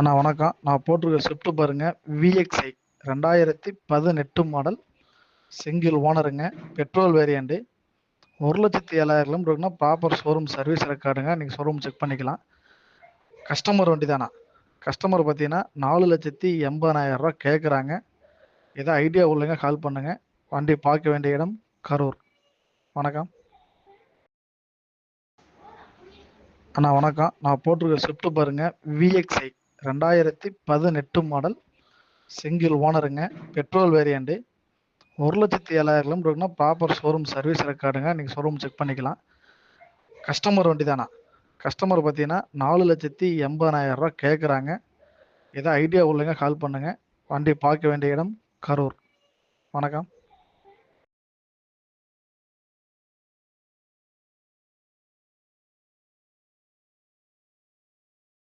அண்ணா வணக்கம். நான் போட்டிருக்க ஸ்விஃப்ட் பாருங்க. விஎக்ஸ்ஐ ரெண்டாயிரத்தி பதினெட்டு மாடல் சிங்கிள் ஓனருங்க பெட்ரோல் வேரியண்ட்டு ஒரு லட்சத்தி ஏழாயிரம் கிலோமீட்டர் இருக்குன்னா ப்ராப்பர் ஷோரூம் சர்வீஸ் ரெக்கார்டுங்க நீங்கள் ஷோரூம் செக் பண்ணிக்கலாம். கஸ்டமர் வண்டி தானா கஸ்டமர் பார்த்தீங்கன்னா நாலு லட்சத்தி எண்பதாயிரரூவா கேட்குறாங்க ஏதோ ஐடியா உள்ளங்க கால் பண்ணுங்க. வண்டி பார்க்க வேண்டிய இடம் கரூர். வணக்கம். அண்ணா வணக்கம். நான் போட்டிருக்க ஸ்விஃப்ட் பாருங்கள் விஎக்ஸ்ஐ ரெண்டாயிரத்தி பதினெட்டு மாடல் சிங்கிள் ஓனருங்க பெட்ரோல் வேரியண்ட்டு ஒரு லட்சத்தி ஏழாயிரம் கிலோமீட்டருக்குன்னா ப்ராப்பர் ஷோரூம் சர்வீஸ் ரெக்கார்டுங்க நீங்கள் ஷோரூம் செக் பண்ணிக்கலாம். கஸ்டமர் வண்டி தானா கஸ்டமர் பார்த்தீங்கன்னா நாலு லட்சத்தி எண்பதாயிரரூவா கேட்குறாங்க ஏதோ ஐடியா உள்ளங்க கால் பண்ணுங்கள் வண்டி பார்க்க வேண்டிய இடம் கரூர். வணக்கம்.